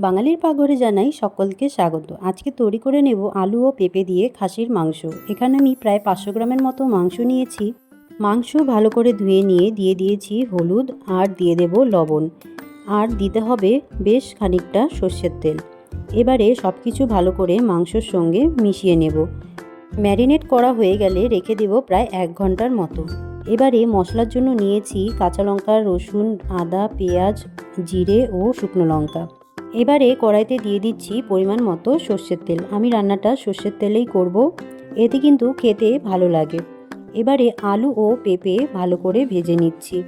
বাঙালির পাকঘরে জানাই সকলকে স্বাগত। আজকে তৈরি করে নেব আলু ও পেঁপে দিয়ে খাসির মাংস। এখানে আমি প্রায় পাঁচশো গ্রামের মতো মাংস নিয়েছি। মাংস ভালো করে ধুয়ে নিয়ে দিয়ে দিয়েছি হলুদ আর দিয়ে দেব লবণ। আর দিতে হবে বেশ খানিকটা সর্ষের তেল। এবারে সব কিছু ভালো করে মাংসর সঙ্গে মিশিয়ে নেব। ম্যারিনেট করা হয়ে গেলে রেখে দেব প্রায় এক ঘণ্টার মতো। এবারে মশলার জন্য নিয়েছি কাঁচা লঙ্কা, রসুন, আদা, পেঁয়াজ, জিরে ও শুকনো লঙ্কা। এবারে কড়াইতে দিয়ে দিচ্ছি পরিমাণ মতো সর্ষের তেল। আমি রান্নাটা সর্ষের তেলেই করব। এতে কিন্তু খেতে ভালো লাগে। এবারে আলু ও পেঁপে ভালো করে ভেজে নিচ্ছি।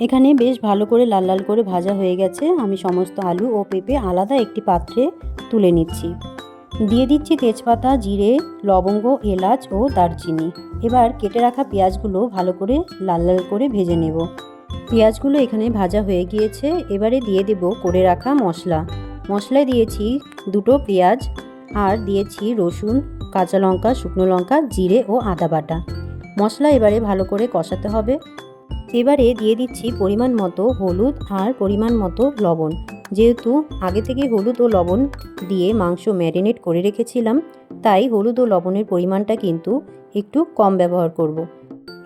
এখানে বেশ ভালো করে লাল লাল করে ভাজা হয়ে গেছে। আমি সমস্ত আলু ও পেঁপে আলাদা একটি পাত্রে তুলে নিচ্ছি। দিয়ে দিচ্ছি তেজপাতা, জিরে, লবঙ্গ, এলাচ ও দারচিনি। এবার কেটে রাখা পেঁয়াজগুলো ভালো করে লাল লাল করে ভেজে নেব। পেঁয়াজগুলো এখানে ভাজা হয়ে গিয়েছে। এবারে দিয়ে দেব করে রাখা মশলা। মশলায় দিয়েছি দুটো পেঁয়াজ আর দিয়েছি রসুন, কাঁচা লঙ্কা, শুকনো লঙ্কা, জিরে ও আদা বাটা। মশলা এবারে ভালো করে কষাতে হবে। এবারে দিয়ে দিচ্ছি পরিমাণ মতো হলুদ আর পরিমাণ মতো লবণ। যেহেতু আগে থেকে হলুদ ও লবণ দিয়ে মাংস ম্যারিনেট করে রেখেছিলাম, তাই হলুদ ও লবণের পরিমাণটা কিন্তু একটু কম ব্যবহার করব।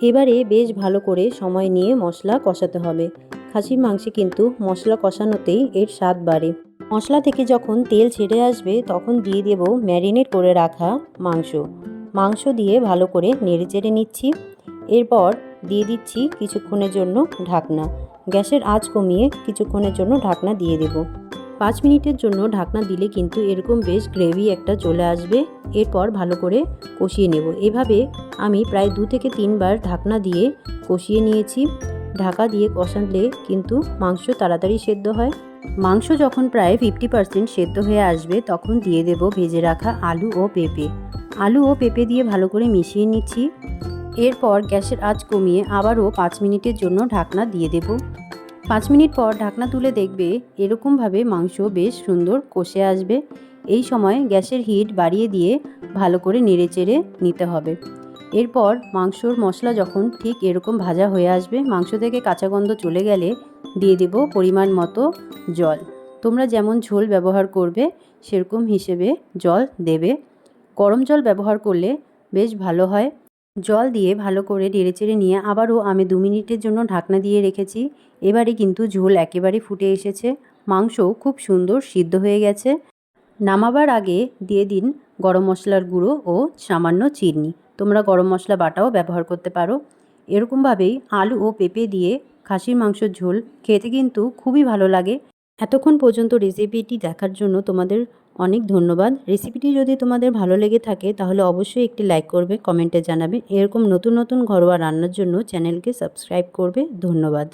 এবারে বেশ ভালো করে সময় নিয়ে মশলা কষাতে হবে। খাসির মাংসে কিন্তু মশলা কষানোতেই এর স্বাদ বাড়ে। মশলা থেকে যখন তেল ছেড়ে আসবে, তখন দিয়ে দেব ম্যারিনেট করে রাখা মাংস। মাংস দিয়ে ভালো করে নেড়ে চেড়ে নিচ্ছি। এরপর দিয়ে দিচ্ছি কিছুক্ষণের জন্য ঢাকনা। গ্যাসের আঁচ কমিয়ে কিছুক্ষণের জন্য ঢাকনা দিয়ে দেব। পাঁচ মিনিটের জন্য ঢাকনা দিলে কিন্তু এরকম বেশ গ্রেভি একটা চলে আসবে। এরপর ভালো করে কষিয়ে নেব। এভাবে আমি প্রায় দু থেকে তিনবার ঢাকনা দিয়ে কষিয়ে নিয়েছি। ঢাকা দিয়ে কষালে কিন্তু মাংস তাড়াতাড়ি সেদ্ধ হয়। মাংস যখন প্রায় ফিফটি পার্সেন্ট সেদ্ধ হয়ে আসবে, তখন দিয়ে দেব ভেজে রাখা আলু ও পেঁপে। আলু ও পেঁপে দিয়ে ভালো করে মিশিয়ে নিচ্ছি। এরপর গ্যাসের আঁচ কমিয়ে আবারও পাঁচ মিনিটের জন্য ঢাকনা দিয়ে দেব। পাঁচ মিনিট পর ঢাকনা তুলে দেখবে এরকমভাবে মাংস বেশ সুন্দর কষে আসবে। এই সময় গ্যাসের হিট বাড়িয়ে দিয়ে ভালো করে নেড়েচেড়ে নিতে হবে। এরপর মাংসর মশলা যখন ঠিক এরকম ভাজা হয়ে আসবে, মাংস থেকে কাঁচা গন্ধ চলে গেলে দিয়ে দেব পরিমাণ মতো জল। তোমরা যেমন ঝোল ব্যবহার করবে, সেরকম হিসেবে জল দেবে। গরম জল ব্যবহার করলে বেশ ভালো হয়। জল দিয়ে ভালো করে ডেড়ে চেড়ে নিয়ে আবারও আমি দু মিনিটের জন্য ঢাকনা দিয়ে রেখেছি। এবারে কিন্তু ঝোল একেবারে ফুটে এসেছে। মাংসও খুব সুন্দর সিদ্ধ হয়ে গেছে। নামাবার আগে দিয়ে দিন গরম মশলার গুঁড়ো ও সামান্য চিনি। তোমরা গরম মশলা বাটাও ব্যবহার করতে পারো। এরকমভাবেই আলু ও পেঁপে দিয়ে খাসির মাংসর ঝোল খেতে কিন্তু খুবই ভালো লাগে। এতক্ষণ পর্যন্ত রেসিপিটি দেখার জন্য তোমাদের অনেক ধন্যবাদ। রেসিপিটি যদি তোমাদের ভালো লেগে থাকে, তাহলে অবশ্যই একটি লাইক করবে, কমেন্টে জানাবে। এরকম নতুন নতুন ঘরোয়া রান্নার জন্য চ্যানেলকে সাবস্ক্রাইব করবে। ধন্যবাদ।